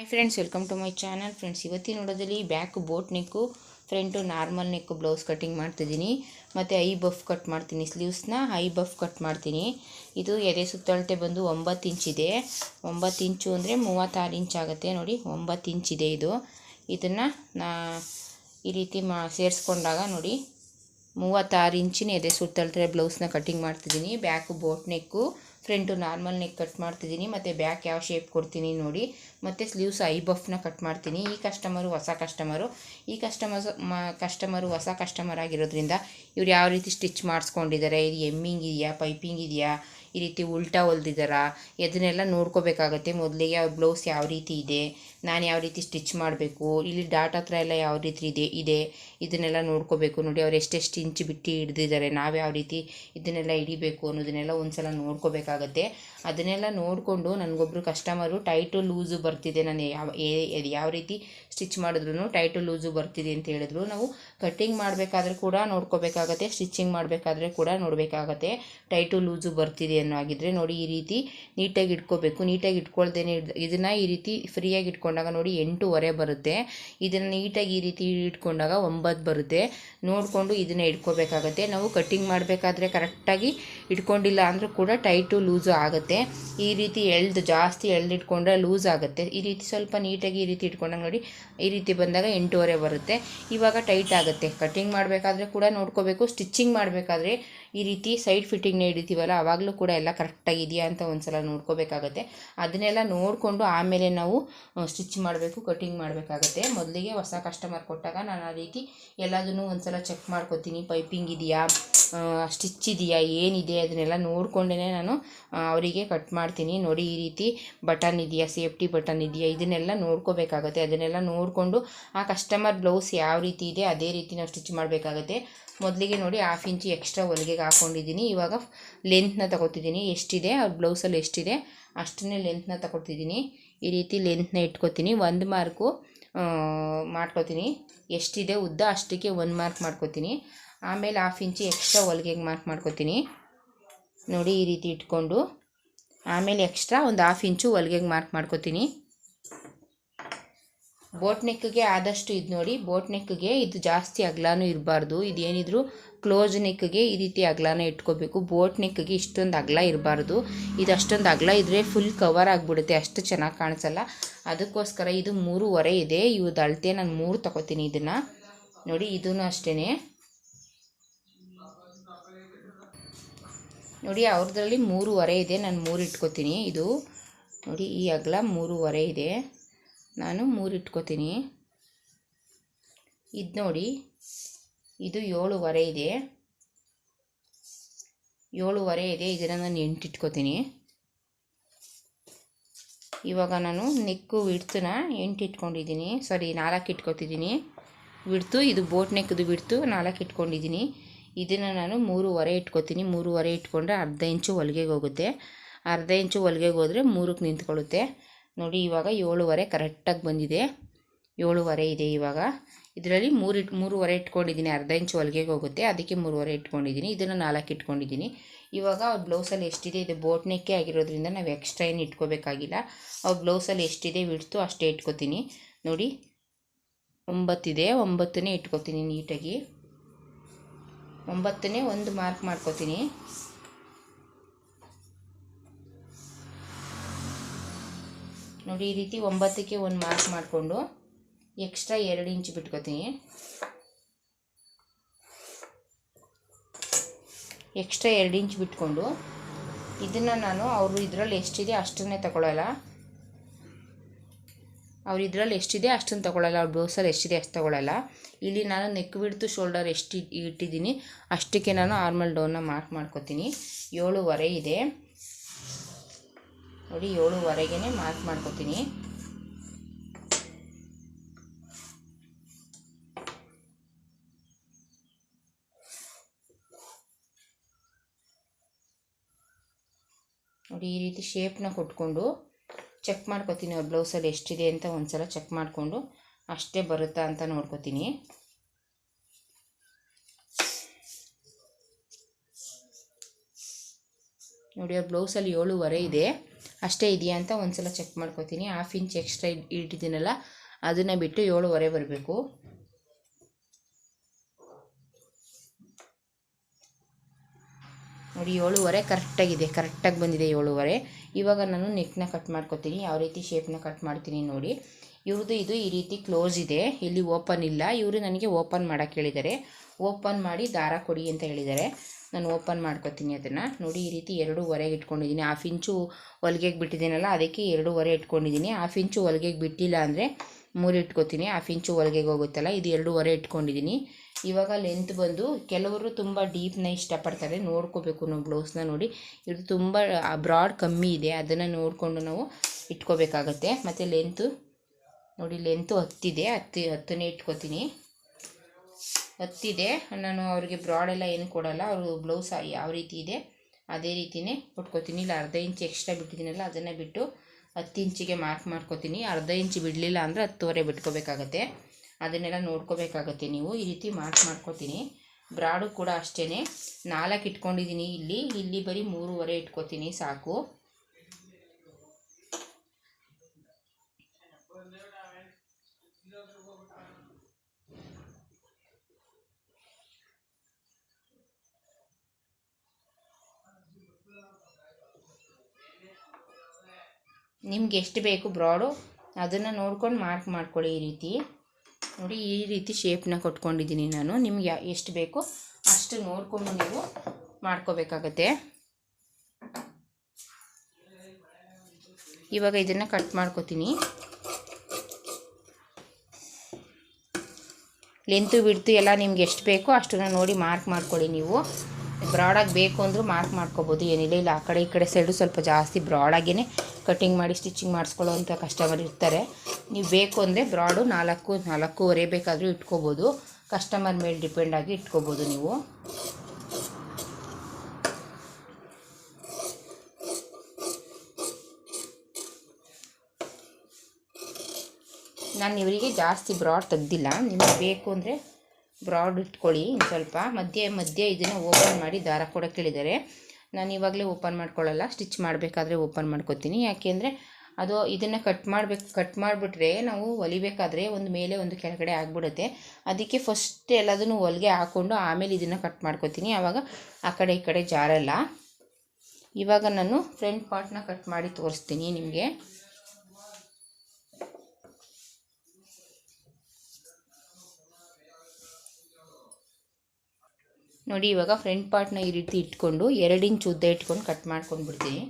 Hi friends welcome to my channel friends ಇವತ್ತಿನ ನೋಡೋದಲ್ಲಿ back boat neck front normal neck blouse cutting ಮಾಡ್ತಿದ್ದೀನಿ. ಮತ್ತು I buff cut ಮಾಡ್ತೀನಿ ಸ್ಲೀವ್ಸ್ನ I buff cut ಮಾಡ್ತೀನಿ. ಇದು ಎದೆ ಸುತ್ತಳತೆ ಬಂದು ಒಂಬತ್ತು ಇಂಚಿದೆ ಒಂಬತ್ತು ಇಂಚು ಅಂದರೆ ಮೂವತ್ತಾರು ಇಂಚ್ ಆಗುತ್ತೆ ನೋಡಿ, ಒಂಬತ್ತು ಇಂಚಿದೆ ಇದು ಇದನ್ನು ನಾ ಈ ರೀತಿ ಮಾ ಸೇರಿಸ್ಕೊಂಡಾಗ ನೋಡಿ, ಮೂವತ್ತಾರು ಇಂಚಿನ ಎದೆ ಸುತ್ತಳತೆ ಬ್ಲೌಸ್ನ ಕಟ್ಟಿಂಗ್ ಮಾಡ್ತಿದ್ದೀನಿ. Back boat neck front normal neck cut ಮಾಡ್ತಿದ್ದೀನಿ, ಮತ್ತು ಬ್ಯಾಕ್ ಯಾವ ಶೇಪ್ ಕೊಡ್ತೀನಿ ನೋಡಿ. ಮತ್ತು ಸ್ಲೀವ್ಸ್ ಐ ಬಫ್ನ ಕಟ್ ಮಾಡ್ತೀನಿ. ಈ ಕಸ್ಟಮರು ಹೊಸ ಕಸ್ಟಮರು ಈ ಕಸ್ಟಮರ್ಸ್ ಮ ಕಸ್ಟಮರು ಹೊಸ ಕಸ್ಟಮರ್ ಆಗಿರೋದ್ರಿಂದ ಇವ್ರು ಯಾವ ರೀತಿ ಸ್ಟಿಚ್ ಮಾಡಿಸ್ಕೊಂಡಿದ್ದಾರೆ? ಇದು ಎಮ್ಮಿಂಗ್ ಇದೆಯಾ? ಪೈಪಿಂಗ್ ಇದೆಯಾ? ಈ ರೀತಿ ಉಲ್ಟಾ ಹೊಲ್ದಿದ್ದಾರಾ? ಇದನ್ನೆಲ್ಲ ನೋಡ್ಕೋಬೇಕಾಗತ್ತೆ. ಮೊದಲಿಗೆ ಅವ್ರ ಬ್ಲೌಸ್ ಯಾವ ರೀತಿ ಇದೆ? ನಾನು ಯಾವ ರೀತಿ ಸ್ಟಿಚ್ ಮಾಡಬೇಕು, ಇಲ್ಲಿ ಡಾಟ್ ಹತ್ರ ಎಲ್ಲ ಯಾವ ರೀತಿ ಇದೆ ಇದೆ, ಇದನ್ನೆಲ್ಲ ನೋಡ್ಕೋಬೇಕು. ನೋಡಿ, ಅವ್ರು ಎಷ್ಟೆಷ್ಟು ಇಂಚು ಬಿಟ್ಟು ಹಿಡ್ದಿದ್ದಾರೆ, ನಾವು ಯಾವ ರೀತಿ ಇದನ್ನೆಲ್ಲ ಹಿಡಿಬೇಕು ಅನ್ನೋದನ್ನೆಲ್ಲ ಒಂದು ಸಲ ನೋಡ್ಕೋಬೇಕಾಗತ್ತೆ. ಅದನ್ನೆಲ್ಲ ನೋಡಿಕೊಂಡು ನನಗೊಬ್ಬರು ಕಸ್ಟಮರು ಟೈಟು ಲೂಸು ಬರ್ತಿದೆ. ನಾನು ಯಾವ ಯಾವ ರೀತಿ ಸ್ಟಿಚ್ ಮಾಡಿದ್ರು ಟೈಟು ಲೂಸು ಬರ್ತಿದೆ ಅಂತ ಹೇಳಿದ್ರು. ನಾವು ಕಟ್ಟಿಂಗ್ ಮಾಡಬೇಕಾದ್ರೆ ಕೂಡ ನೋಡ್ಕೋಬೇಕಾಗತ್ತೆ ಸ್ಟಿಚಿಂಗ್ ಮಾಡಬೇಕಾದ್ರೆ ಕೂಡ ನೋಡಬೇಕಾಗತ್ತೆ. ಟೈಟು ಲೂಸು ಬರ್ತಿದೆ ಅನ್ನೋ ಆಗಿದ್ರೆ ನೋಡಿ ಈ ರೀತಿ ನೀಟಾಗಿ ಇಟ್ಕೋಬೇಕು. ನೀಟಾಗಿ ಇಟ್ಕೊಳ್ದೇನೆ ಇದನ್ನು ಈ ರೀತಿ ಫ್ರೀಯಾಗಿ ಇಟ್ಕೊಂಡಾಗ ನೋಡಿ ಎಂಟೂವರೆ ಬರುತ್ತೆ. ಇದನ್ನು ನೀಟಾಗಿ ಈ ರೀತಿ ಇಟ್ಕೊಂಡಾಗ ಒಂಬತ್ತು ಬರುತ್ತೆ. ನೋಡಿಕೊಂಡು ಇದನ್ನು ಇಟ್ಕೋಬೇಕಾಗತ್ತೆ. ನಾವು ಕಟ್ಟಿಂಗ್ ಮಾಡಬೇಕಾದ್ರೆ ಕರೆಕ್ಟಾಗಿ ಇಟ್ಕೊಂಡಿಲ್ಲ ಅಂದರೂ ಕೂಡ ಟೈಟು ಲೂಸು ಆಗುತ್ತೆ. ಈ ರೀತಿ ಎಳ್ದು, ಜಾಸ್ತಿ ಎಳ್ದಿಟ್ಕೊಂಡ್ರೆ ಲೂಸ್ ಆಗುತ್ತೆ. ಈ ರೀತಿ ಸ್ವಲ್ಪ ನೀಟಾಗಿ ಈ ರೀತಿ ಇಟ್ಕೊಂಡಂಗೆ ನೋಡಿ, ಈ ರೀತಿ ಬಂದಾಗ ಎಂಟೂವರೆ ಬರುತ್ತೆ. ಇವಾಗ ಟೈಟ್ ಆಗುತ್ತೆ. ಕಟ್ಟಿಂಗ್ ಮಾಡಬೇಕಾದ್ರೆ ಕೂಡ ನೋಡ್ಕೋಬೇಕು, ಸ್ಟಿಚ್ಚಿಂಗ್ ಮಾಡಬೇಕಾದ್ರೆ ಈ ರೀತಿ ಸೈಡ್ ಫಿಟ್ಟಿಂಗ್ನ ಹಿಡಿತೀವಲ್ಲ ಆವಾಗಲೂ ಕೂಡ ಎಲ್ಲ ಕರೆಕ್ಟಾಗಿದೆಯಾ ಅಂತ ಒಂದು ಸಲ ನೋಡ್ಕೋಬೇಕಾಗತ್ತೆ. ಅದನ್ನೆಲ್ಲ ನೋಡಿಕೊಂಡು ಆಮೇಲೆ ನಾವು ಸ್ಟಿಚ್ ಮಾಡಬೇಕು ಕಟಿಂಗ್ ಮಾಡಬೇಕಾಗತ್ತೆ. ಮೊದಲಿಗೆ ಹೊಸ ಕಸ್ಟಮರ್ ಕೊಟ್ಟಾಗ ನಾನು ಆ ರೀತಿ ಎಲ್ಲದನ್ನು ಒಂದು ಸಲ ಚೆಕ್ ಮಾಡ್ಕೊತೀನಿ. ಪೈಪಿಂಗ್ ಇದೆಯಾ ಸ್ಟಿಚ್ ಇದೆಯಾ, ಏನಿದೆ ಅದನ್ನೆಲ್ಲ ನೋಡಿಕೊಂಡೇ ನಾನು ಅವರಿಗೆ ಕಟ್ ಮಾಡ್ತೀನಿ. ನೋಡಿ ಈ ರೀತಿ ಬಟನ್ ಇದೆಯಾ ಸೇಫ್ಟಿ ಬಟನ್ ಇದೆಯಾ, ಇದನ್ನೆಲ್ಲ ನೋಡ್ಕೋಬೇಕಾಗತ್ತೆ. ಅದನ್ನೆಲ್ಲ ನೋಡಿಕೊಂಡು ಆ ಕಸ್ಟಮರ್ ಬ್ಲೌಸ್ ಯಾವ ರೀತಿ ಇದೆ, ಅದೇ ರೀತಿ ನಾವು ಸ್ಟಿಚ್ ಮಾಡಬೇಕಾಗತ್ತೆ. ಮೊದಲಿಗೆ ನೋಡಿ ಹಾಫ್ ಇಂಚು ಎಕ್ಸ್ಟ್ರಾ ಹೊಲಿಗೆಗೆ ಹಾಕ್ಕೊಂಡಿದ್ದೀನಿ ಇವಾಗ ಲೆಂತ್ನ ತಗೋತಿದ್ದೀನಿ. ಎಷ್ಟಿದೆ? ಅವ್ರ ಬ್ಲೌಸಲ್ಲಿ ಎಷ್ಟಿದೆ? ಅಷ್ಟನ್ನೇ ಲೆಂತ್ನ ತಗೊತಿದ್ದೀನಿ. ಈ ರೀತಿ ಲೆಂತ್ನ ಇಟ್ಕೊತೀನಿ. ಒಂದು ಮಾರ್ಕು ಮಾಡ್ಕೊತೀನಿ. ಎಷ್ಟಿದೆ ಉದ್ದ ಅಷ್ಟಕ್ಕೆ ಒಂದು ಮಾರ್ಕ್ ಮಾಡ್ಕೊತೀನಿ. ಆಮೇಲೆ ಹಾಫ್ ಇಂಚು ಎಕ್ಸ್ಟ್ರಾ ಹೊಲಿಗೆಗೆ ಮಾರ್ಕ್ ಮಾಡ್ಕೊತೀನಿ. ನೋಡಿ ಈ ರೀತಿ ಇಟ್ಕೊಂಡು. ಆಮೇಲೆ ಎಕ್ಸ್ಟ್ರಾ ಒಂದು ಹಾಫ್ ಇಂಚು ಹೊಲಿಗೆಗೆ ಮಾರ್ಕ್ ಮಾಡ್ಕೊತೀನಿ. ಬೋಟ್ ನೆಕ್ಗೆ ಆದಷ್ಟು ಇದು ನೋಡಿ. ಬೋಟ್ ನೆಕ್ಗೆ ಇದು ಜಾಸ್ತಿ ಅಗಲನೂ ಇರಬಾರ್ದು. ಇದೇನಿದ್ರು ಕ್ಲೋಸ್ ನೆಕ್ಗೆ ಈ ರೀತಿ ಅಗಲಾನ ಇಟ್ಕೋಬೇಕು. ಬೋಟ್ ನೆಕ್ಗೆ ಇಷ್ಟೊಂದು ಅಗಲ ಇರಬಾರ್ದು. ಇದು ಅಷ್ಟೊಂದು ಅಗಲ ಇದ್ದರೆ ಫುಲ್ ಕವರ್ ಆಗಿಬಿಡುತ್ತೆ. ಅಷ್ಟು ಚೆನ್ನಾಗಿ ಕಾಣಿಸಲ್ಲ. ಅದಕ್ಕೋಸ್ಕರ ಇದು ಮೂರುವರೆ ಇದೆ. ಇವು ಅಳತೆ ನಾನು ಮೂರು ತಗೋತೀನಿ ಇದನ್ನು. ನೋಡಿ ಇದೂ ಅಷ್ಟೇ ನೋಡಿ, ಅವ್ರದ್ರಲ್ಲಿ ಮೂರುವರೆ ಇದೆ. ನಾನು ಮೂರು ಇಟ್ಕೋತೀನಿ. ಇದು ನೋಡಿ, ಈ ಅಗಲ ಮೂರುವರೆ ಇದೆ. ನಾನು ಮೂರು ಇಟ್ಕೋತೀನಿ. ಇದು ನೋಡಿ, ಇದು ಏಳುವರೆ ಇದೆ. ಏಳುವರೆ ಇದೆ, ಇದನ್ನು ನಾನು ಎಂಟು ಇಟ್ಕೋತೀನಿ. ಇವಾಗ ನಾನು ನೆಕ್ಕು ವಿಡ್ತನ ಎಂಟು ಇಟ್ಕೊಂಡಿದ್ದೀನಿ. ಸಾರಿ, ನಾಲ್ಕು ಇಟ್ಕೊತಿದ್ದೀನಿ. ಬಿಡ್ತು ಇದು ಬೋಟ್ ನೆಕ್ದು ಬಿಡ್ತು ನಾಲ್ಕು ಇಟ್ಕೊಂಡಿದ್ದೀನಿ. ಇದನ್ನು ನಾನು ಮೂರುವರೆ ಇಟ್ಕೊತೀನಿ. ಮೂರುವರೆ ಇಟ್ಕೊಂಡ್ರೆ ಅರ್ಧ ಇಂಚು ಹೊಲಿಗೆಗೆ ಹೋಗುತ್ತೆ. ಅರ್ಧ ಇಂಚು ಹೊಲಿಗೆಗೆ ಹೋದರೆ ಮೂರಕ್ಕೆ ನಿಂತ್ಕೊಳ್ಳುತ್ತೆ. ನೋಡಿ, ಇವಾಗ ಏಳುವರೆ ಕರೆಕ್ಟಾಗಿ ಬಂದಿದೆ. ಏಳುವರೆ ಇದೆ ಇವಾಗ. ಇದರಲ್ಲಿ ಮೂರು ಇಟ್, ಮೂರುವರೆ ಇಟ್ಕೊಂಡಿದ್ದೀನಿ. ಅರ್ಧ ಇಂಚು ಹೊಲಿಗೆಗೆ ಹೋಗುತ್ತೆ. ಅದಕ್ಕೆ ಮೂರುವರೆ ಇಟ್ಕೊಂಡಿದ್ದೀನಿ. ಇದನ್ನು ನಾಲ್ಕು ಇಟ್ಕೊಂಡಿದ್ದೀನಿ. ಇವಾಗ ಅವ್ರ ಬ್ಲೌಸಲ್ಲಿ ಎಷ್ಟಿದೆ? ಇದು ಬೋಟ್ನೆಕ್ಕೆ ಆಗಿರೋದ್ರಿಂದ ನಾವು ಎಕ್ಸ್ಟ್ರಾ ಏನು ಇಟ್ಕೋಬೇಕಾಗಿಲ್ಲ. ಅವ್ರ ಬ್ಲೌಸಲ್ಲಿ ಎಷ್ಟಿದೆ ಬಿಡ್ತು ಅಷ್ಟೇ ಇಟ್ಕೋತೀನಿ. ನೋಡಿ, ಒಂಬತ್ತಿದೆ. ಒಂಬತ್ತನೇ ಇಟ್ಕೋತೀನಿ ನೀಟಾಗಿ. ಒಂಬತ್ತನೇ ಒಂದು ಮಾರ್ಕ್ ಮಾಡ್ಕೋತೀನಿ. ನೋಡಿ, ಈ ರೀತಿ ಒಂಬತ್ತಕ್ಕೆ ಒಂದು ಮಾರ್ಕ್ ಮಾಡಿಕೊಂಡು ಎಕ್ಸ್ಟ್ರಾ ಎರಡು ಇಂಚ್ ಬಿಟ್ಕೋತೀನಿ. ಎಕ್ಸ್ಟ್ರಾ ಎರಡು ಇಂಚ್ ಬಿಟ್ಕೊಂಡು ಇದನ್ನು ನಾನು ಅವರು ಇದರಲ್ಲಿ ಎಷ್ಟಿದೆ ಅಷ್ಟನ್ನೇ ತಗೊಳ್ಳಲ್ಲ ಅವ್ರು ಇದರಲ್ಲಿ ಎಷ್ಟಿದೆ ಅಷ್ಟನ್ನು ತಗೊಳ್ಳಲ್ಲ ಅವ್ರ ಬ್ಲೌಸಲ್ಲಿ ಎಷ್ಟಿದೆ ಅಷ್ಟು ತಗೊಳ್ಳಲ್ಲ ಇಲ್ಲಿ ನಾನು ನೆಕ್ ಬಿಡ್ತು ಶೋಲ್ಡರ್ ಎಷ್ಟು ಇಟ್ಟಿದ್ದೀನಿ, ಅಷ್ಟಕ್ಕೆ ನಾನು ಆರ್ಮಲ್ ಡೌನ್ನ ಮಾರ್ಕ್ ಮಾಡ್ಕೊತೀನಿ. ಏಳುವರೆ ಇದೆ. ನೋಡಿ ಏಳುವರೆಗೆ ಮಾರ್ಕ್ ಮಾಡ್ಕೊತೀನಿ. ನೋಡಿ ಈ ರೀತಿ ಶೇಪ್ನ ಕೊಟ್ಕೊಂಡು ಚೆಕ್ ಮಾಡ್ಕೊತೀನಿ ಅವ್ರ ಬ್ಲೌಸಲ್ಲಿ ಎಷ್ಟಿದೆ ಅಂತ ಒಂದ್ಸಲ ಚೆಕ್ ಮಾಡಿಕೊಂಡು ಅಷ್ಟೇ ಬರುತ್ತಾ ಅಂತ ನೋಡ್ಕೊತೀನಿ. ನೋಡಿ ಅವ್ರ ಬ್ಲೌಸಲ್ಲಿ ಏಳುವರೆ ಇದೆ. ಅಷ್ಟೇ ಇದೆಯಾ ಅಂತ ಒಂದು ಸಲ ಚೆಕ್ ಮಾಡ್ಕೊತೀನಿ ಹಾಫ್ ಇಂಚ್ ಎಕ್ಸ್ಟ್ರಾ ಇಟ್ಟಿದ್ದೀನಲ್ಲ, ಅದನ್ನು ಬಿಟ್ಟು ಏಳುವರೆ ಬರಬೇಕು. ನೋಡಿ, ಏಳುವರೆ ಕರೆಕ್ಟಾಗಿದೆ ಕರೆಕ್ಟಾಗಿ ಬಂದಿದೆ ಏಳುವರೆ. ಇವಾಗ ನಾನು ನೆಕ್ನ ಕಟ್ ಮಾಡ್ಕೊತೀನಿ. ಯಾವ ರೀತಿ ಶೇಪ್ನ ಕಟ್ ಮಾಡ್ತೀನಿ ನೋಡಿ. ಇವ್ರದ್ದು ಇದು ಈ ರೀತಿ ಕ್ಲೋಸ್ ಇದೆ. ಇಲ್ಲಿ ಓಪನ್ ಇಲ್ಲ. ಇವರು ನನಗೆ ಓಪನ್ ಮಾಡೋಕ್ಕೆ ಹೇಳಿದ್ದಾರೆ. ಓಪನ್ ಮಾಡಿ ದಾರ ಕೊಡಿ ಅಂತ ಹೇಳಿದ್ದಾರೆ. ನಾನು ಓಪನ್ ಮಾಡ್ಕೊತೀನಿ ಅದನ್ನು. ನೋಡಿ, ಈ ರೀತಿ ಎರಡೂವರೆಗೆ ಇಟ್ಕೊಂಡಿದ್ದೀನಿ. ಹಾಫ್ ಇಂಚು ಹೊಲಿಗೆಗೆ ಬಿಟ್ಟಿದ್ದೀನಲ್ಲ, ಅದಕ್ಕೆ ಎರಡೂವರೆ ಇಟ್ಕೊಂಡಿದ್ದೀನಿ. ಹಾಫ್ ಇಂಚು ಹೊಲಿಗೆಗೆ ಬಿಟ್ಟಿಲ್ಲ ಅಂದರೆ ಮೂರು ಇಟ್ಕೊತೀನಿ. ಹಾಫ್ ಇಂಚು ಹೊಲಿಗೆಗೆ ಹೋಗುತ್ತಲ್ಲ, ಇದು ಎರಡೂವರೆ ಇಟ್ಕೊಂಡಿದ್ದೀನಿ. ಇವಾಗ ಲೆಂತ್ ಬಂದು ಕೆಲವರು ತುಂಬ ಡೀಪ್ನ ಇಷ್ಟಪಡ್ತಾರೆ. ನೋಡ್ಕೋಬೇಕು ನಾವು ಬ್ಲೌಸ್ನ ನೋಡಿ. ಇದು ತುಂಬ ಬ್ರಾಡ್ ಕಮ್ಮಿ ಇದೆ. ಅದನ್ನು ನೋಡಿಕೊಂಡು ನಾವು ಇಟ್ಕೋಬೇಕಾಗತ್ತೆ. ಮತ್ತು ಲೆಂತು ನೋಡಿ ಲೆಂತು ಹತ್ತಿದೆ. ಹತ್ತಿ, ಹತ್ತನೇ ಇಟ್ಕೋತೀನಿ. ಹತ್ತಿದೆ. ನಾನು ಅವ್ರಿಗೆ ಬ್ರಾಡ್ ಎಲ್ಲ ಏನು ಕೊಡಲ್ಲ. ಅವರು ಬ್ಲೌಸ್ ಯಾವ ರೀತಿ ಇದೆ, ಅದೇ ರೀತಿಯೇ ಕೊಟ್ಕೋತೀನಿ ಇಲ್ಲ, ಅರ್ಧ ಇಂಚ್ ಎಕ್ಸ್ಟ್ರಾ ಬಿಟ್ಟಿದ್ದೀನಲ್ಲ, ಅದನ್ನು ಬಿಟ್ಟು ಹತ್ತು ಇಂಚಿಗೆ ಮಾರ್ಕ್ ಮಾಡ್ಕೋತೀನಿ. ಅರ್ಧ ಇಂಚು ಬಿಡಲಿಲ್ಲ ಅಂದರೆ ಹತ್ತುವರೆ ಬಿಟ್ಕೋಬೇಕಾಗತ್ತೆ. ಅದನ್ನೆಲ್ಲ ನೋಡ್ಕೋಬೇಕಾಗತ್ತೆ ನೀವು. ಈ ರೀತಿ ಮಾರ್ಕ್ ಮಾಡ್ಕೋತೀನಿ. ಬ್ರಾಡು ಕೂಡ ಅಷ್ಟೇ ನಾಲ್ಕು ಇಟ್ಕೊಂಡಿದ್ದೀನಿ ಇಲ್ಲಿ. ಇಲ್ಲಿ ಬರೀ ಮೂರುವರೆ ಇಟ್ಕೋತೀನಿ, ಸಾಕು. ನಿಮ್ಗೆ ಎಷ್ಟು ಬೇಕು ಬ್ರಾಡು, ಅದನ್ನು ನೋಡ್ಕೊಂಡು ಮಾರ್ಕ್ ಮಾಡ್ಕೊಳ್ಳಿ ಈ ರೀತಿ. ನೋಡಿ, ಈ ರೀತಿ ಶೇಪ್ನ ಕೊಟ್ಕೊಂಡಿದ್ದೀನಿ ನಾನು. ನಿಮ್ಗೆ ಎಷ್ಟು ಬೇಕೋ ಅಷ್ಟು ನೋಡಿಕೊಂಡು ನೀವು ಮಾಡ್ಕೋಬೇಕಾಗತ್ತೆ. ಇವಾಗ ಇದನ್ನು ಕಟ್ ಮಾಡ್ಕೋತೀನಿ. ಲೆಂತು ಬಿಡ್ತು ಎಲ್ಲ ನಿಮ್ಗೆ ಎಷ್ಟು ಬೇಕೋ ಅಷ್ಟನ್ನು ನೋಡಿ ಮಾರ್ಕ್ ಮಾಡ್ಕೊಳ್ಳಿ ನೀವು. ಬ್ರಾಡಾಗಿ ಬೇಕು ಅಂದರೂ ಮಾರ್ಕ್ ಮಾಡ್ಕೋಬೋದು. ಏನಿಲ್ಲ, ಇಲ್ಲ, ಆ ಕಡೆ ಈ ಕಡೆ ಸೈಡು ಸ್ವಲ್ಪ ಜಾಸ್ತಿ ಬ್ರಾಡಾಗೇ ಕಟ್ಟಿಂಗ್ ಮಾಡಿ ಸ್ಟಿಚಿಂಗ್ ಮಾಡಿಸ್ಕೊಳ್ಳೋ ಅಂಥ ಕಸ್ಟಮರ್ ಇರ್ತಾರೆ. ನೀವು ಬೇಕು ಅಂದರೆ ಬ್ರಾಡು ನಾಲ್ಕು, ನಾಲ್ಕೂವರೆ ಬೇಕಾದರೂ ಇಟ್ಕೋಬೋದು. ಕಸ್ಟಮರ್ ಮೇಲೆ ಡಿಪೆಂಡ್ ಆಗಿ ಇಟ್ಕೋಬೋದು ನೀವು. ನಾನು ಇವರಿಗೆ ಜಾಸ್ತಿ ಬ್ರಾಡ್ ತೆಗ್ದಿಲ್ಲ. ನಿಮಗೆ ಬೇಕು ಅಂದರೆ ಬ್ರಾಡ್ ಇಟ್ಕೊಳ್ಳಿ. ಸ್ವಲ್ಪ ಮಧ್ಯೆ ಮಧ್ಯೆ ಇದನ್ನು ಓಪನ್ ಮಾಡಿ ದಾರ ಕೂಡ ಕೇಳಿದ್ದಾರೆ. ನಾನು ಇವಾಗಲೇ ಓಪನ್ ಮಾಡ್ಕೊಳ್ಳಲ್ಲ, ಸ್ಟಿಚ್ ಮಾಡಬೇಕಾದ್ರೆ ಓಪನ್ ಮಾಡ್ಕೊತೀನಿ. ಯಾಕೆಂದರೆ ಅದು ಇದನ್ನು ಕಟ್ ಮಾಡಬೇಕು, ಕಟ್ ಮಾಡಿಬಿಟ್ರೆ ನಾವು ಹೊಲಿಬೇಕಾದ್ರೆ ಒಂದು ಮೇಲೆ ಒಂದು ಕೆಳಗಡೆ ಆಗಿಬಿಡುತ್ತೆ. ಅದಕ್ಕೆ ಫಸ್ಟ್ ಎಲ್ಲದನ್ನು ಹೊಲಿಗೆ ಹಾಕ್ಕೊಂಡು ಆಮೇಲೆ ಇದನ್ನು ಕಟ್ ಮಾಡ್ಕೊತೀನಿ. ಆವಾಗ ಆ ಕಡೆ ಈ ಕಡೆ ಜಾರಲ್ಲ. ಇವಾಗ ನಾನು ಫ್ರಂಟ್ ಪಾರ್ಟ್ನ ಕಟ್ ಮಾಡಿ ತೋರಿಸ್ತೀನಿ ನಿಮಗೆ. ನೋಡಿ, ಇವಾಗ ಫ್ರಂಟ್ ಪಾರ್ಟ್ನ ಈ ರೀತಿ ಇಟ್ಕೊಂಡು ಎರಡು ಇಂಚ್ ಉದ್ದ ಇಟ್ಕೊಂಡು ಕಟ್ ಮಾಡ್ಕೊಂಡು ಬಿಡ್ತೀನಿ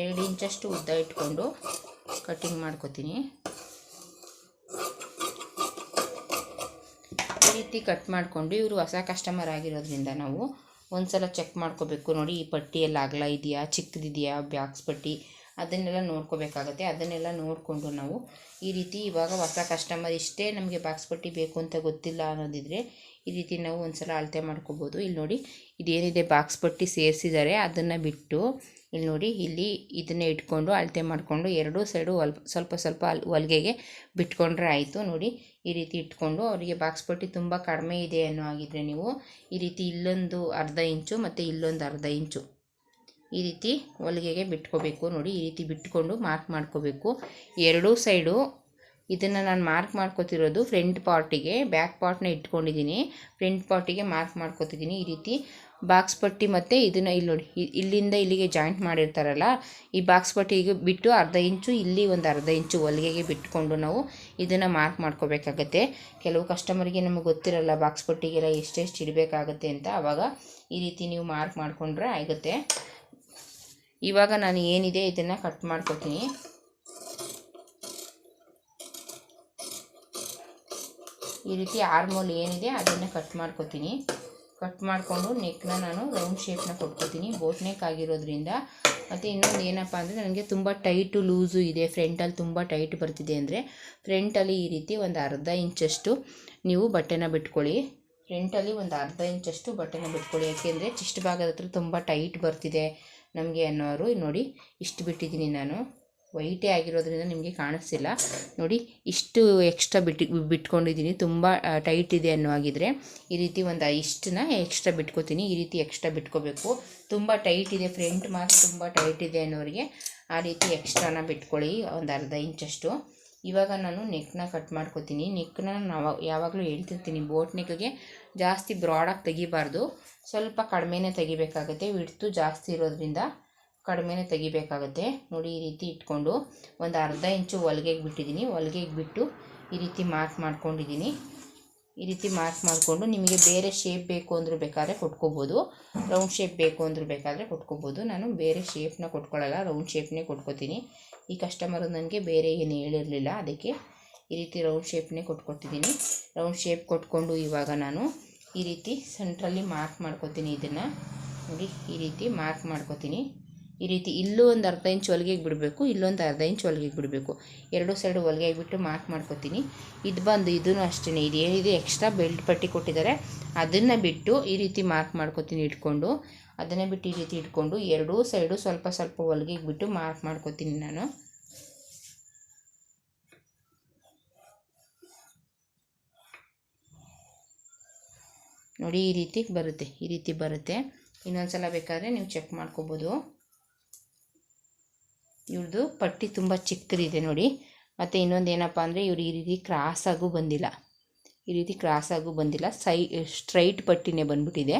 ಎರಡು ಇಂಚಷ್ಟು ಉದ್ದ ಇಟ್ಕೊಂಡು ಕಟ್ಟಿಂಗ್ ಮಾಡ್ಕೊತೀನಿ. ಈ ರೀತಿ ಕಟ್ ಮಾಡಿಕೊಂಡು ಇವರು ಹೊಸ ಕಸ್ಟಮರ್ ಆಗಿರೋದ್ರಿಂದ ನಾವು ಒಂದ್ಸಲ ಚೆಕ್ ಮಾಡ್ಕೋಬೇಕು. ನೋಡಿ, ಈ ಪಟ್ಟಿಯಲ್ಲಿ ಅಗಲ ಇದೆಯಾ, ಚಿಕ್ಕದಿದೆಯಾ ಬ್ಯಾಕ್ಸ್ ಪಟ್ಟಿ, ಅದನ್ನೆಲ್ಲ ನೋಡ್ಕೋಬೇಕಾಗತ್ತೆ. ಅದನ್ನೆಲ್ಲ ನೋಡಿಕೊಂಡು ನಾವು ಈ ರೀತಿ ಇವಾಗ ಹೊಸ ಕಸ್ಟಮರ್ ಇಷ್ಟೇ ನಮಗೆ ಬಾಕ್ಸ್ ಪಟ್ಟಿ ಬೇಕು ಅಂತ ಗೊತ್ತಿಲ್ಲ ಅನ್ನೋದಿದ್ರೆ ಈ ರೀತಿ ನಾವು ಒಂದ್ಸಲ ಅಳತೆ ಮಾಡ್ಕೋಬೋದು. ಇಲ್ಲಿ ನೋಡಿ, ಇದೇನಿದೆ ಬಾಕ್ಸ್ ಪಟ್ಟಿ ಸೇರಿಸಿದ್ದಾರೆ. ಅದನ್ನು ಬಿಟ್ಟು ಇಲ್ಲಿ ನೋಡಿ, ಇಲ್ಲಿ ಇದನ್ನೇ ಇಟ್ಕೊಂಡು ಅಳತೆ ಮಾಡಿಕೊಂಡು ಎರಡೂ ಸೈಡು ಹೊಲ್ ಸ್ವಲ್ಪ ಸ್ವಲ್ಪ ಅಲ್ ಹೊಲಿಗೆಗೆ ಬಿಟ್ಕೊಂಡ್ರೆ ಆಯಿತು. ನೋಡಿ, ಈ ರೀತಿ ಇಟ್ಕೊಂಡು ಅವರಿಗೆ ಬಾಕ್ಸ್ ಪಟ್ಟಿ ತುಂಬ ಕಡಿಮೆ ಇದೆ ಅನ್ನೋ ಆಗಿದ್ರೆ ನೀವು ಈ ರೀತಿ ಇಲ್ಲೊಂದು ಅರ್ಧ ಇಂಚು ಮತ್ತು ಇಲ್ಲೊಂದು ಅರ್ಧ ಇಂಚು ಈ ರೀತಿ ಹೊಲಿಗೆಗೆ ಬಿಟ್ಕೋಬೇಕು. ನೋಡಿ, ಈ ರೀತಿ ಬಿಟ್ಕೊಂಡು ಮಾರ್ಕ್ ಮಾಡ್ಕೋಬೇಕು. ಎರಡೂ ಸೈಡು ಇದನ್ನು ನಾನು ಮಾರ್ಕ್ ಮಾಡ್ಕೋತಿರೋದು ಫ್ರಂಟ್ ಪಾರ್ಟಿಗೆ ಬ್ಯಾಕ್ ಪಾರ್ಟ್ನ ಇಟ್ಕೊಂಡಿದ್ದೀನಿ ಫ್ರಂಟ್ ಪಾರ್ಟಿಗೆ ಮಾರ್ಕ್ ಮಾಡ್ಕೋತಿದ್ದೀನಿ ಈ ರೀತಿ. ಬಾಕ್ಸ್ ಪಟ್ಟಿ ಮತ್ತು ಇದನ್ನು ಇಲ್ಲಿ ನೋಡಿ ಇಲ್ಲಿಂದ ಇಲ್ಲಿಗೆ ಜಾಯಿಂಟ್ ಮಾಡಿರ್ತಾರಲ್ಲ, ಈ ಬಾಕ್ಸ್ ಪಟ್ಟಿಗೆ ಬಿಟ್ಟು ಅರ್ಧ ಇಂಚು, ಇಲ್ಲಿ ಒಂದು ಅರ್ಧ ಇಂಚು ಹೊಲಿಗೆಗೆ ಬಿಟ್ಕೊಂಡು ನಾವು ಇದನ್ನು ಮಾರ್ಕ್ ಮಾಡ್ಕೋಬೇಕಾಗತ್ತೆ. ಕೆಲವು ಕಸ್ಟಮರಿಗೆ ನಮಗೆ ಗೊತ್ತಿರಲ್ಲ ಬಾಕ್ಸ್ ಪಟ್ಟಿಗೆಲ್ಲ ಎಷ್ಟೆಷ್ಟು ಇಡಬೇಕಾಗತ್ತೆ ಅಂತ ಆವಾಗ ಈ ರೀತಿ ನೀವು ಮಾರ್ಕ್ ಮಾಡಿಕೊಂಡ್ರೆ ಆಗುತ್ತೆ. ಇವಾಗ ನಾನು ಏನಿದೆ ಇದನ್ನು ಕಟ್ ಮಾಡ್ಕೋತೀನಿ. ಈ ರೀತಿ ಆರ್ಮೋಲ್ ಏನಿದೆ ಅದನ್ನು ಕಟ್ ಮಾಡ್ಕೋತೀನಿ. ಕಟ್ ಮಾಡಿಕೊಂಡು ನೆಕ್ನ ನಾನು ರೌಂಡ್ ಶೇಪ್ನ ಕೊಟ್ಕೋತೀನಿ. ಬೋಟ್ ನೆಕ್ ಆಗಿರೋದ್ರಿಂದ. ಮತ್ತು ಇನ್ನೊಂದು ಏನಪ್ಪ ಅಂದರೆ ನನಗೆ ತುಂಬ ಟೈಟು ಲೂಸು ಇದೆ. ಫ್ರಂಟಲ್ಲಿ ತುಂಬ ಟೈಟ್ ಬರ್ತಿದೆ ಅಂದರೆ ಫ್ರಂಟಲ್ಲಿ ಈ ರೀತಿ ಒಂದು ಅರ್ಧ ಇಂಚಷ್ಟು ನೀವು ಬಟ್ಟೆನ ಬಿಟ್ಕೊಳ್ಳಿ. ಫ್ರಂಟಲ್ಲಿ ಒಂದು ಅರ್ಧ ಇಂಚಷ್ಟು ಬಟ್ಟೆನ ಬಿಟ್ಕೊಳ್ಳಿ. ಯಾಕೆಂದರೆ ಚಿಷ್ಟ ಭಾಗದ ಹತ್ರ ತುಂಬ ಟೈಟ್ ಬರ್ತಿದೆ ನಮಗೆ ಅನ್ನೋರು. ನೋಡಿ ಇಷ್ಟು ಬಿಟ್ಟಿದ್ದೀನಿ ನಾನು. ವೈಟೇ ಆಗಿರೋದ್ರಿಂದ ನಿಮಗೆ ಕಾಣಿಸ್ತಿಲ್ಲ. ನೋಡಿ, ಇಷ್ಟು ಎಕ್ಸ್ಟ್ರಾ ಬಿಟ್ಟು ಬಿಟ್ಕೊಂಡಿದ್ದೀನಿ ತುಂಬ ಟೈಟ್ ಇದೆ ಅನ್ನೋ ಹಾಗಿದ್ರೆ ಈ ರೀತಿ ಒಂದು ಇಷ್ಟನ್ನ ಎಕ್ಸ್ಟ್ರಾ ಬಿಟ್ಕೋತೀನಿ. ಈ ರೀತಿ ಎಕ್ಸ್ಟ್ರಾ ಬಿಟ್ಕೋಬೇಕು. ತುಂಬ ಟೈಟ್ ಇದೆ. ಫ್ರಂಟ್ ಮಾತ್ರ ತುಂಬ ಟೈಟ್ ಇದೆ ಅನ್ನೋರಿಗೆ ಆ ರೀತಿ ಎಕ್ಸ್ಟ್ರಾನ ಬಿಟ್ಕೊಳ್ಳಿ. ಒಂದು ಅರ್ಧ ಇಂಚಷ್ಟು ಇವಾಗ ನಾನು ನೆಕ್ನ ಕಟ್ ಮಾಡ್ಕೋತೀನಿ. ನೆಕ್ನ ನಾವು, ಯಾವಾಗಲೂ ಹೇಳ್ತಿರ್ತೀನಿ ಬೋಟ್ ನೆಕ್ಗೆ ಜಾಸ್ತಿ ಬ್ರಾಡಾಗಿ ತೆಗಿಬಾರ್ದು. ಸ್ವಲ್ಪ ಕಡಿಮೆನೇ ತೆಗಿಬೇಕಾಗುತ್ತೆ. ವಿಡ್ತು ಜಾಸ್ತಿ ಇರೋದ್ರಿಂದ ಕಡಿಮೆನೇ ತೆಗಿಬೇಕಾಗುತ್ತೆ. ನೋಡಿ, ಈ ರೀತಿ ಇಟ್ಕೊಂಡು ಒಂದು ಅರ್ಧ ಇಂಚು ಹೊಲಿಗೆಗೆ ಬಿಟ್ಟಿದ್ದೀನಿ. ಹೊಲಿಗೆಗೆ ಬಿಟ್ಟು ಈ ರೀತಿ ಮಾರ್ಕ್ ಮಾಡ್ಕೊಂಡಿದ್ದೀನಿ. ಈ ರೀತಿ ಮಾರ್ಕ್ ಮಾಡಿಕೊಂಡು ನಿಮಗೆ ಬೇರೆ ಶೇಪ್ ಬೇಕು ಅಂದರೂ ಬೇಕಾದರೆ ಕೊಟ್ಕೋಬೋದು. ರೌಂಡ್ ಶೇಪ್ ಬೇಕು ಅಂದರೂ ಬೇಕಾದರೆ ಕೊಟ್ಕೋಬೋದು. ನಾನು ಬೇರೆ ಶೇಪ್ನ ಕೊಟ್ಕೊಳ್ಳಲ್ಲ ರೌಂಡ್ ಶೇಪ್ನೇ ಕೊಟ್ಕೋತೀನಿ. ಈ ಕಸ್ಟಮರು ನನಗೆ ಬೇರೆ ಏನು ಹೇಳಿರಲಿಲ್ಲ. ಅದಕ್ಕೆ ಈ ರೀತಿ ರೌಂಡ್ ಶೇಪ್ನೇ ಕೊಟ್ಕೊತಿದ್ದೀನಿ ರೌಂಡ್ ಶೇಪ್ ಕೊಟ್ಕೊಂಡು ಇವಾಗ ನಾನು ಈ ರೀತಿ ಸೆಂಟ್ರಲ್ಲಿ ಮಾರ್ಕ್ ಮಾಡ್ಕೊತೀನಿ ಇದನ್ನು. ನೋಡಿ, ಈ ರೀತಿ ಮಾರ್ಕ್ ಮಾಡ್ಕೊತೀನಿ. ಈ ರೀತಿ ಇಲ್ಲೂ ಒಂದು ಅರ್ಧ ಇಂಚ್ ಹೊಲಿಗೆಗೆ ಬಿಡಬೇಕು ಇಲ್ಲೊಂದು ಅರ್ಧ ಇಂಚ್ ಹೊಲಿಗೆಗೆ ಬಿಡಬೇಕು. ಎರಡು ಸೈಡು ಹೊಲಿಗೆ ಬಿಟ್ಟು ಮಾರ್ಕ್ ಮಾಡ್ಕೊತೀನಿ. ಇದು ಬಂದು ಇದೂ ಅಷ್ಟೇ ಇದು ಏನಿದೆ ಎಕ್ಸ್ಟ್ರಾ ಬೆಲ್ಟ್ ಪಟ್ಟಿ ಕೊಟ್ಟಿದ್ದಾರೆ ಅದನ್ನು ಬಿಟ್ಟು ಈ ರೀತಿ ಮಾರ್ಕ್ ಮಾಡ್ಕೊತೀನಿ ಇಟ್ಕೊಂಡು. ಅದನ್ನೇ ಬಿಟ್ಟು ಈ ರೀತಿ ಇಟ್ಕೊಂಡು ಎರಡೂ ಸೈಡು ಸ್ವಲ್ಪ ಸ್ವಲ್ಪ ಹೊಲಿಗೆಗೆ ಬಿಟ್ಟು ಮಾರ್ಕ್ ಮಾಡ್ಕೊತೀನಿ ನಾನು. ನೋಡಿ ಈ ರೀತಿ ಬರುತ್ತೆ, ಈ ರೀತಿ ಬರುತ್ತೆ. ಇನ್ನೊಂದು ಸಲ ಬೇಕಾದರೆ ನೀವು ಚೆಕ್ ಮಾಡ್ಕೋಬೋದು. ಇವ್ರದ್ದು ಪಟ್ಟಿ ತುಂಬ ಚಿಕ್ಕದಿದೆ ನೋಡಿ. ಮತ್ತು ಇನ್ನೊಂದು ಏನಪ್ಪ ಅಂದರೆ ಇವ್ರು ಈ ರೀತಿ ಕ್ರಾಸಾಗೂ ಬಂದಿಲ್ಲ. ಈ ರೀತಿ ಕ್ರಾಸಾಗೂ ಬಂದಿಲ್ಲ. ಸೈ ಸ್ಟ್ರೈಟ್ ಪಟ್ಟಿನೇ ಬಂದ್ಬಿಟ್ಟಿದೆ.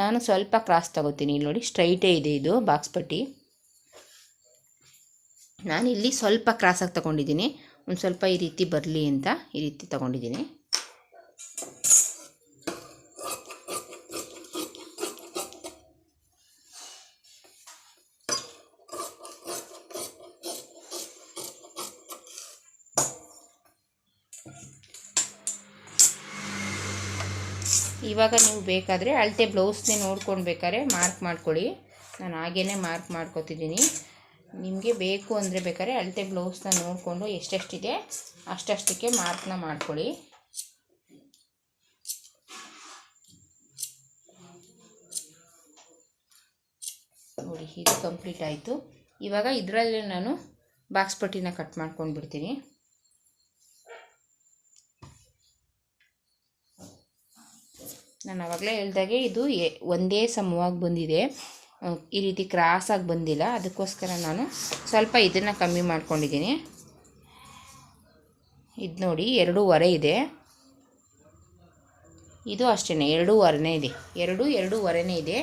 ನಾನು ಸ್ವಲ್ಪ ಕ್ರಾಸ್ ತಗೋತೀನಿ. ಇಲ್ಲಿ ನೋಡಿ ಸ್ಟ್ರೈಟೇ ಇದೆ ಇದು ಬಾಕ್ಸ್ ಪಟ್ಟಿ. ನಾನು ಇಲ್ಲಿ ಸ್ವಲ್ಪ ಕ್ರಾಸಾಗಿ ತಗೊಂಡಿದ್ದೀನಿ. ಒಂದು ಸ್ವಲ್ಪ ಈ ರೀತಿ ಬರಲಿ ಅಂತ ಈ ರೀತಿ ತಗೊಂಡಿದ್ದೀನಿ. ಇವಾಗ ನೀವು ಬೇಕಾದರೆ ಅಳತೆ ಬ್ಲೌಸ್ನೇ ನೋಡ್ಕೊಂಡು ಬೇಕಾದ್ರೆ ಮಾರ್ಕ್ ಮಾಡ್ಕೊಳ್ಳಿ. ನಾನು ಹಾಗೇ ಮಾರ್ಕ್ ಮಾಡ್ಕೊತಿದ್ದೀನಿ. ನಿಮಗೆ ಬೇಕು ಅಂದರೆ ಬೇಕಾದ್ರೆ ಅಳತೆ ಬ್ಲೌಸ್ನ ನೋಡಿಕೊಂಡು ಎಷ್ಟೆಷ್ಟಿದೆ ಅಷ್ಟಷ್ಟಕ್ಕೆ ಮಾರ್ಕ್ನ ಮಾಡ್ಕೊಳ್ಳಿ. ನೋಡಿ, ಇದು ಕಂಪ್ಲೀಟ್ ಆಯಿತು. ಇವಾಗ ಇದರಲ್ಲಿ ನಾನು ಬಾಕ್ಸ್ ಪಟ್ಟಿನ ಕಟ್ ಮಾಡ್ಕೊಂಡು ಬಿಡ್ತೀನಿ ನಾನು ಆವಾಗಲೇ ಹೇಳ್ದಾಗೆ ಇದು ಒಂದೇ ಸಮವಾಗಿ ಬಂದಿದೆ. ಈ ರೀತಿ ಕ್ರಾಸಾಗಿ ಬಂದಿಲ್ಲ. ಅದಕ್ಕೋಸ್ಕರ ನಾನು ಸ್ವಲ್ಪ ಇದನ್ನು ಕಮ್ಮಿ ಮಾಡ್ಕೊಂಡಿದ್ದೀನಿ. ಇದು ನೋಡಿ, ಎರಡೂವರೆ ಇದೆ. ಇದು ಅಷ್ಟೇ ಎರಡೂವರೆನೇ ಇದೆ. ಎರಡು, ಎರಡೂವರೆನೇ ಇದೆ.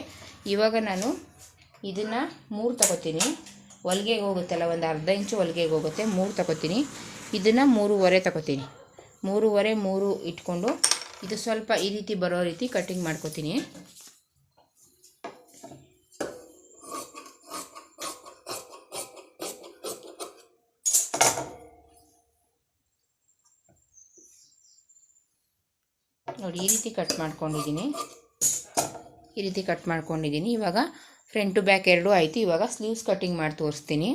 ಇವಾಗ ನಾನು ಇದನ್ನು ಮೂರು ತಗೋತೀನಿ. ಹೊಲ್ಗೆಗೆ ಹೋಗುತ್ತಲ್ಲ, ಒಂದು ಅರ್ಧ ಇಂಚು ಹೊಲ್ಗೆಗೆ ಹೋಗುತ್ತೆ, ಮೂರು ತಗೋತೀನಿ. ಇದನ್ನು ಮೂರುವರೆ ತಗೋತೀನಿ. ಮೂರುವರೆ, ಮೂರು ಇಟ್ಕೊಂಡು ಇದು ಸ್ವಲ್ಪ ಈ ರೀತಿ ಬರೋ ರೀತಿ ಕಟ್ಟಿಂಗ್ ಮಾಡ್ಕೋತೀನಿ. ನೋಡಿ, ಈ ರೀತಿ ಕಟ್ ಮಾಡ್ಕೊಂಡಿದ್ದೀನಿ. ಈ ರೀತಿ ಕಟ್ ಮಾಡ್ಕೊಂಡಿದ್ದೀನಿ. ಇವಾಗ ಫ್ರಂಟು ಬ್ಯಾಕ್ ಎರಡೂ ಆಯಿತು. ಇವಾಗ ಸ್ಲೀವ್ಸ್ ಕಟ್ಟಿಂಗ್ ಮಾಡಿ ತೋರಿಸ್ತೀನಿ.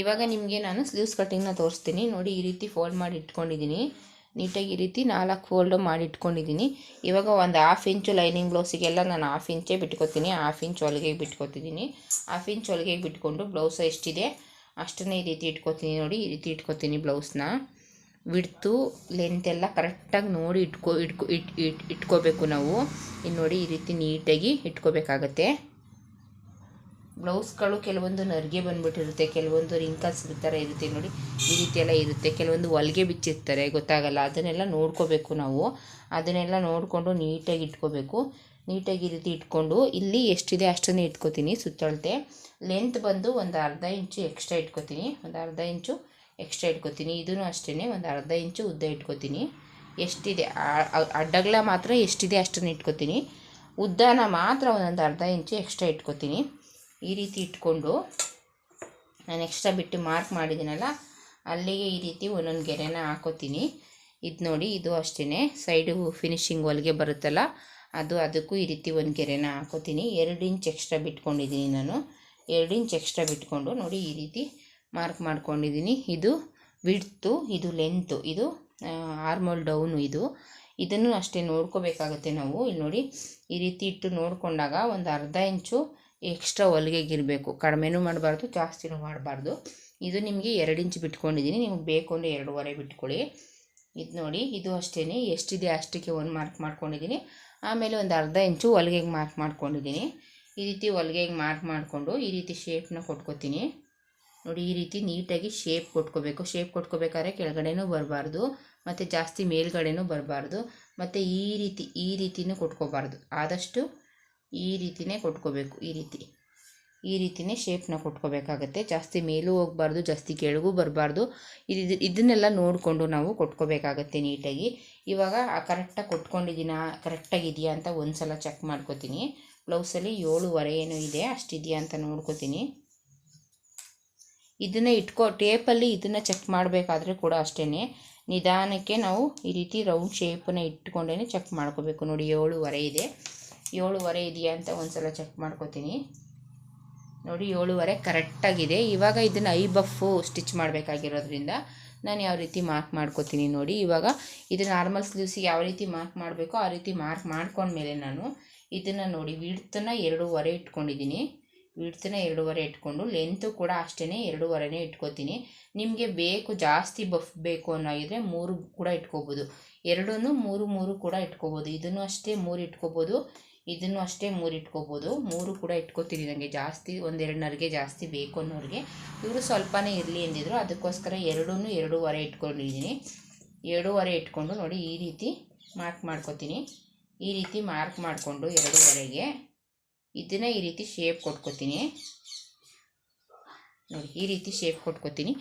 ಇವಾಗ ನಿಮಗೆ ನಾನು ಸ್ಲೀವ್ಸ್ ಕಟ್ಟಿಂಗ್ನ ತೋರಿಸ್ತೀನಿ. ನೋಡಿ, ಈ ರೀತಿ ಫೋಲ್ಡ್ ಮಾಡಿ ಇಟ್ಕೊಂಡಿದ್ದೀನಿ. ನೀಟಾಗಿ ಈ ರೀತಿ ನಾಲ್ಕು ಫೋಲ್ಡ್ ಮಾಡಿ ಇಟ್ಕೊಂಡಿದ್ದೀನಿ. ಇವಾಗ ಒಂದು ಹಾಫ್ ಇಂಚು ಲೈನಿಂಗ್ ಬ್ಲೌಸಿಗೆಲ್ಲ ನಾನು ಹಾಫ್ ಇಂಚೇ ಬಿಟ್ಕೊತೀನಿ. ಹಾಫ್ ಇಂಚ್ ಹೊಲಿಗೆಗೆ ಬಿಟ್ಕೊತಿದ್ದೀನಿ. ಹಾಫ್ ಇಂಚ್ ಹೊಲಿಗೆಗೆ ಬಿಟ್ಕೊಂಡು ಬ್ಲೌಸ್ ಎಷ್ಟಿದೆ ಅಷ್ಟನ್ನೇ ಈ ರೀತಿ ಇಟ್ಕೊತೀನಿ ನೋಡಿ. ಈ ರೀತಿ ಇಟ್ಕೊತೀನಿ ಬ್ಲೌಸ್ನ ಬಿಡ್ತು ಲೆಂತ್ ಎಲ್ಲ ಕರೆಕ್ಟಾಗಿ ನೋಡಿ ಇಟ್ಕೊ ಇಟ್ಕೊ ಇಟ್ ಇಟ್ ಇಟ್ಕೋಬೇಕು ನಾವು. ಇನ್ನು ನೋಡಿ ಈ ರೀತಿ ನೀಟಾಗಿ ಇಟ್ಕೋಬೇಕಾಗತ್ತೆ. ಬ್ಲೌಸ್ಗಳು ಕೆಲವೊಂದು ನರಿಗೆ ಬಂದ್ಬಿಟ್ಟಿರುತ್ತೆ, ಕೆಲವೊಂದು ರಿಂಕಲ್ಸ್ ಥರ ಇರುತ್ತೆ ನೋಡಿ. ಈ ರೀತಿ ಎಲ್ಲ ಇರುತ್ತೆ. ಕೆಲವೊಂದು ಹೊಲಿಗೆ ಬಿಚ್ಚಿರ್ತಾರೆ, ಗೊತ್ತಾಗಲ್ಲ. ಅದನ್ನೆಲ್ಲ ನೋಡ್ಕೋಬೇಕು ನಾವು. ಅದನ್ನೆಲ್ಲ ನೋಡಿಕೊಂಡು ನೀಟಾಗಿ ಇಟ್ಕೋಬೇಕು. ನೀಟಾಗಿ ಈ ರೀತಿ ಇಟ್ಕೊಂಡು ಇಲ್ಲಿ ಎಷ್ಟಿದೆ ಅಷ್ಟನ್ನೇ ಇಟ್ಕೋತೀನಿ, ಸುತ್ತಳತೆ. ಲೆಂತ್ ಬಂದು ಒಂದು ಅರ್ಧ ಇಂಚು ಎಕ್ಸ್ಟ್ರಾ ಇಟ್ಕೋತೀನಿ. ಒಂದು ಅರ್ಧ ಇಂಚು ಎಕ್ಸ್ಟ್ರಾ ಇಟ್ಕೋತೀನಿ. ಇದೂ ಅಷ್ಟೇ ಒಂದು ಅರ್ಧ ಇಂಚು ಉದ್ದ ಇಟ್ಕೋತೀನಿ. ಎಷ್ಟಿದೆ? ಆ- ಮಾತ್ರ ಎಷ್ಟಿದೆ ಅಷ್ಟನ್ನು ಇಟ್ಕೋತೀನಿ. ಉದ್ದನ ಮಾತ್ರ ಒಂದೊಂದು ಅರ್ಧ ಇಂಚು ಎಕ್ಸ್ಟ್ರಾ ಇಟ್ಕೋತೀನಿ. ಈ ರೀತಿ ಇಟ್ಕೊಂಡು ನಾನು ಎಕ್ಸ್ಟ್ರಾ ಬಿಟ್ಟು ಮಾರ್ಕ್ ಮಾಡಿದ್ದೀನಲ್ಲ, ಅಲ್ಲಿಗೆ ಈ ರೀತಿ ಒಂದೊಂದು ಗೆರೆನ ಹಾಕೋತೀನಿ. ಇದು ನೋಡಿ, ಇದು ಅಷ್ಟೇ ಸೈಡು ಫಿನಿಶಿಂಗ್ ಹೊಲಿಗೆ ಬರುತ್ತಲ್ಲ, ಅದು ಅದಕ್ಕೂ ಈ ರೀತಿ ಒಂದು ಗೆರೆನ ಹಾಕೋತೀನಿ. ಎರಡು ಇಂಚ್ ಎಕ್ಸ್ಟ್ರಾ ಬಿಟ್ಕೊಂಡಿದ್ದೀನಿ ನಾನು. ಎರಡು ಇಂಚ್ ಎಕ್ಸ್ಟ್ರಾ ಬಿಟ್ಕೊಂಡು ನೋಡಿ, ಈ ರೀತಿ ಮಾರ್ಕ್ ಮಾಡ್ಕೊಂಡಿದ್ದೀನಿ. ಇದು ವಿಡ್ತು ಇದು ಲೆಂತು ಇದು ಆರ್ಮೋಲ್ ಡೌನು ಇದು. ಇದನ್ನು ಅಷ್ಟೇ ನೋಡ್ಕೋಬೇಕಾಗುತ್ತೆ ನಾವು. ಇಲ್ಲಿ ನೋಡಿ, ಈ ರೀತಿ ಇಟ್ಟು ನೋಡಿಕೊಂಡಾಗ ಒಂದು ಅರ್ಧ ಇಂಚು ಎಕ್ಸ್ಟ್ರಾ ಹೊಲಿಗೆಗಿರಬೇಕು. ಕಡಿಮೆನೂ ಮಾಡಬಾರ್ದು, ಜಾಸ್ತಿನೂ ಮಾಡಬಾರ್ದು. ಇದು ನಿಮಗೆ ಎರಡು ಇಂಚು ಬಿಟ್ಕೊಂಡಿದ್ದೀನಿ ನಿಮ್ಗೆ ಬೇಕು ಅಂದರೆ ಎರಡೂವರೆ ಬಿಟ್ಕೊಳ್ಳಿ. ಇದು ನೋಡಿ, ಇದು ಅಷ್ಟೇ ಎಷ್ಟಿದೆ ಅಷ್ಟಕ್ಕೆ ಒಂದು ಮಾರ್ಕ್ ಮಾಡ್ಕೊಂಡಿದ್ದೀನಿ ಆಮೇಲೆ ಒಂದು ಅರ್ಧ ಇಂಚು ಹೊಲಿಗೆಗೆ ಮಾರ್ಕ್ ಮಾಡ್ಕೊಂಡಿದ್ದೀನಿ ಈ ರೀತಿ ಹೊಲಿಗೆಗೆ ಮಾರ್ಕ್ ಮಾಡಿಕೊಂಡು ಈ ರೀತಿ ಶೇಪ್ನ ಕೊಟ್ಕೋತೀನಿ. ನೋಡಿ, ಈ ರೀತಿ ನೀಟಾಗಿ ಶೇಪ್ ಕೊಟ್ಕೋಬೇಕು. ಶೇಪ್ ಕೊಟ್ಕೋಬೇಕಾದ್ರೆ ಕೆಳಗಡೆನೂ ಬರಬಾರ್ದು, ಮತ್ತು ಜಾಸ್ತಿ ಮೇಲ್ಗಡೆನೂ ಬರಬಾರ್ದು, ಮತ್ತು ಈ ರೀತಿ, ಈ ರೀತಿನೂ ಕೊಟ್ಕೋಬಾರ್ದು. ಆದಷ್ಟು ಈ ರೀತಿನೇ ಕೊಟ್ಕೋಬೇಕು, ಈ ರೀತಿ. ಈ ರೀತಿನೇ ಶೇಪ್ನ ಕೊಟ್ಕೋಬೇಕಾಗತ್ತೆ. ಜಾಸ್ತಿ ಮೇಲೂ ಹೋಗ್ಬಾರ್ದು, ಜಾಸ್ತಿ ಕೆಳಗೂ ಬರಬಾರ್ದು. ಇದು, ಇದನ್ನೆಲ್ಲ ನೋಡಿಕೊಂಡು ನಾವು ಕೊಟ್ಕೋಬೇಕಾಗತ್ತೆ ನೀಟಾಗಿ. ಇವಾಗ ಕರೆಕ್ಟಾಗಿ ಕೊಟ್ಕೊಂಡಿದ್ದೀನಾ ಕರೆಕ್ಟಾಗಿದೆಯಾ ಅಂತ ಒಂದು ಸಲ ಚೆಕ್ ಮಾಡ್ಕೋತೀನಿ ಬ್ಲೌಸಲ್ಲಿ ಏಳುವರೆ ಏನು ಇದೆ ಅಷ್ಟಿದೆಯಾ ಅಂತ ನೋಡ್ಕೋತೀನಿ. ಇದನ್ನು ಇಟ್ಕೊ ಟೇಪಲ್ಲಿ ಇದನ್ನು ಚೆಕ್ ಮಾಡಬೇಕಾದ್ರೆ ಕೂಡ ಅಷ್ಟೇ ನಿಧಾನಕ್ಕೆ ನಾವು ಈ ರೀತಿ ರೌಂಡ್ ಶೇಪನ್ನ ಇಟ್ಕೊಂಡೇ ಚೆಕ್ ಮಾಡ್ಕೋಬೇಕು. ನೋಡಿ, ಏಳುವರೆ ಇದೆ. ಏಳುವರೆ ಇದೆಯಾ ಅಂತ ಒಂದು ಸಲ ಚೆಕ್ ಮಾಡ್ಕೋತೀನಿ. ನೋಡಿ, ಏಳುವರೆ ಕರೆಕ್ಟಾಗಿದೆ ಇವಾಗ ಇದನ್ನು ಐ ಬಫು ಸ್ಟಿಚ್ ಮಾಡಬೇಕಾಗಿರೋದ್ರಿಂದ ನಾನು ಯಾವ ರೀತಿ ಮಾರ್ಕ್ ಮಾಡ್ಕೋತೀನಿ ನೋಡಿ. ಇವಾಗ ಇದು ನಾರ್ಮಲ್ ಸ್ಲೀವ್ಸಿಗೆ ಯಾವ ರೀತಿ ಮಾರ್ಕ್ ಮಾಡಬೇಕೋ ಆ ರೀತಿ ಮಾರ್ಕ್ ಮಾಡ್ಕೊಂಡ್ಮೇಲೆ ನಾನು ಇದನ್ನು ನೋಡಿ ವಿಡ್ತನ್ನ ಎರಡೂವರೆ ಇಟ್ಕೊಂಡಿದ್ದೀನಿ. ವಿಡ್ತನ್ನ ಎರಡೂವರೆ ಇಟ್ಕೊಂಡು ಲೆಂತು ಕೂಡ ಅಷ್ಟೇ ಎರಡೂವರೆನೇ ಇಟ್ಕೋತೀನಿ. ನಿಮಗೆ ಬೇಕು, ಜಾಸ್ತಿ ಬಫ್ ಬೇಕು ಅನ್ನೋಗಿದ್ರೆ ಮೂರು ಕೂಡ ಇಟ್ಕೋಬೋದು. ಎರಡೂ ಮೂರು ಮೂರು ಕೂಡ ಇಟ್ಕೋಬೋದು. ಇದನ್ನು ಅಷ್ಟೇ ಮೂರು ಇಟ್ಕೋಬೋದು. ಇದನ್ನು ಅಷ್ಟೇ ಮೂರು ಇಟ್ಕೋಬೋದು. ಮೂರು ಕೂಡ ಇಟ್ಕೋತೀನಿ ನನಗೆ ಜಾಸ್ತಿ ಒಂದೆರಡು ನರಿಗೆ ಜಾಸ್ತಿ ಬೇಕು ಅನ್ನೋರಿಗೆ. ಇವರು ಸ್ವಲ್ಪನೇ ಇರಲಿ ಎಂದಿದ್ರು ಅದಕ್ಕೋಸ್ಕರ ಎರಡೂ ಎರಡೂವರೆ ಇಟ್ಕೊಂಡಿದ್ದೀನಿ. ಎರಡೂವರೆ ಇಟ್ಕೊಂಡು ನೋಡಿ ಈ ರೀತಿ ಮಾರ್ಕ್ ಮಾಡ್ಕೋತೀನಿ. ಈ ರೀತಿ ಮಾರ್ಕ್ ಮಾಡಿಕೊಂಡು ಎರಡೂವರೆಗೆ ಇದನ್ನು ಈ ರೀತಿ ಶೇಪ್ ಕೊಟ್ಕೋತೀನಿ. ನೋಡಿ, ಈ ರೀತಿ ಶೇಪ್ ಕೊಟ್ಕೋತೀನಿ.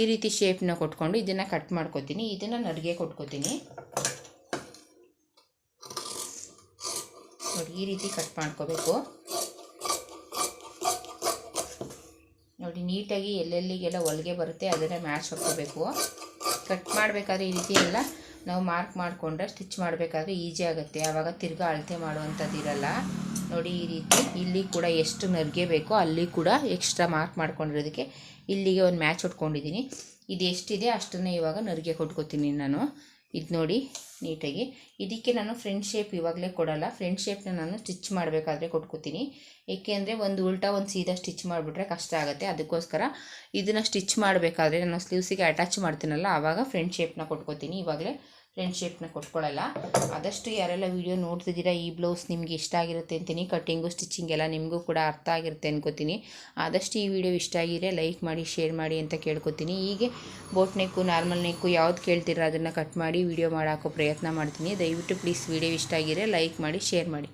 ಈ ರೀತಿ ಶೇಪ್ನ ಕೊಟ್ಕೊಂಡು ಇದನ್ನು ಕಟ್ ಮಾಡ್ಕೋತೀನಿ. ಇದನ್ನು ನರಿಗೆ ಕೊಟ್ಕೋತೀನಿ. ನೋಡಿ, ಈ ರೀತಿ ಕಟ್ ಮಾಡ್ಕೋಬೇಕು. ನೋಡಿ, ನೀಟಾಗಿ ಎಲ್ಲೆಲ್ಲಿಗೆಲ್ಲ ಹೊಲಿಗೆ ಬರುತ್ತೆ ಅದನ್ನು ಮ್ಯಾಚ್ ಹೊಡ್ಕೋಬೇಕು ಕಟ್ ಮಾಡಬೇಕಾದ್ರೆ ಈ ರೀತಿ ಎಲ್ಲ ನಾವು ಮಾರ್ಕ್ ಮಾಡಿಕೊಂಡ್ರೆ ಸ್ಟಿಚ್ ಮಾಡಬೇಕಾದ್ರೆ ಈಸಿ ಆಗುತ್ತೆ. ಆವಾಗ ತಿರ್ಗಾ ಅಳತೆ ಮಾಡುವಂಥದ್ದು ಇರಲ್ಲ. ನೋಡಿ, ಈ ರೀತಿ ಇಲ್ಲಿ ಕೂಡ ಎಷ್ಟು ನರ್ಗೆ ಬೇಕೋ ಅಲ್ಲಿ ಕೂಡ ಎಕ್ಸ್ಟ್ರಾ ಮಾರ್ಕ್ ಮಾಡ್ಕೊಂಡಿರೋದಕ್ಕೆ ಇಲ್ಲಿಗೆ ಒಂದು ಮ್ಯಾಚ್ ಹೊಡ್ಕೊಂಡಿದ್ದೀನಿ. ಇದು ಎಷ್ಟಿದೆ ಅಷ್ಟನ್ನೇ ಇವಾಗ ನರಿಗೆ ಕೊಟ್ಕೋತೀನಿ ನಾನು. ಇದು ನೋಡಿ. ನೀಟಾಗಿ. ಇದಕ್ಕೆ ನಾನು ಫ್ರೆಂಡ್ ಶೇಪ್ ಇವಾಗಲೇ ಕೊಡಲ್ಲ. ಫ್ರೆಂಡ್ ಶೇಪ್ನ ನಾನು ಸ್ಟಿಚ್ ಮಾಡಬೇಕಾದ್ರೆ ಕೊಟ್ಕೋತೀನಿ. ಏಕೆಂದರೆ ಒಂದು ಉಲ್ಟಾ ಒಂದು ಸೀದಾ ಸ್ಟಿಚ್ ಮಾಡಿಬಿಟ್ರೆ ಕಷ್ಟ ಆಗುತ್ತೆ. ಅದಕ್ಕೋಸ್ಕರ ಇದನ್ನು ಸ್ಟಿಚ್ ಮಾಡಬೇಕಾದ್ರೆ ನಾನು ಸ್ಲೀವ್ಸಿಗೆ ಅಟ್ಯಾಚ್ ಮಾಡ್ತೀನಲ್ಲ, ಆವಾಗ ಫ್ರೆಂಡ್ ಶೇಪ್ನ ಕೊಟ್ಕೋತೀನಿ. ಇವಾಗಲೇ ಫ್ರಂಟ್ ಶೇಪ್ನ ಕೊಟ್ಕೊಳ್ಳಲ್ಲ ಆದಷ್ಟು ಯಾರೆಲ್ಲ ವೀಡಿಯೋ ನೋಡ್ತಿದ್ದೀರಾ, ಈ ಬ್ಲೌಸ್ ನಿಮಗೆ ಇಷ್ಟ ಆಗಿರುತ್ತೆ ಅಂತೀನಿ. ಕಟ್ಟಿಂಗು ಸ್ಟಿಚಿಂಗ್ ಎಲ್ಲ ನಿಮಗೂ ಕೂಡ ಅರ್ಥ ಆಗಿರುತ್ತೆ ಅನ್ಕೋತೀನಿ. ಆದಷ್ಟು ಈ ವಿಡಿಯೋ ಇಷ್ಟ ಆಗಿದ್ರೆ ಲೈಕ್ ಮಾಡಿ ಶೇರ್ ಮಾಡಿ ಅಂತ ಕೇಳ್ಕೊತೀನಿ. ಹೀಗೆ ಬೋಟ್ ನೆಕ್ಕು ನಾರ್ಮಲ್ ನೆಕ್ಕು ಯಾವ್ದು ಕೇಳ್ತೀರಾ ಅದನ್ನು ಕಟ್ ಮಾಡಿ ವಿಡಿಯೋ ಮಾಡಾಕೋ ಪ್ರಯತ್ನ ಮಾಡ್ತೀನಿ. ದಯವಿಟ್ಟು ಪ್ಲೀಸ್ ವಿಡಿಯೋ ಇಷ್ಟ ಆಗಿದ್ರೆ ಲೈಕ್ ಮಾಡಿ ಶೇರ್ ಮಾಡಿ.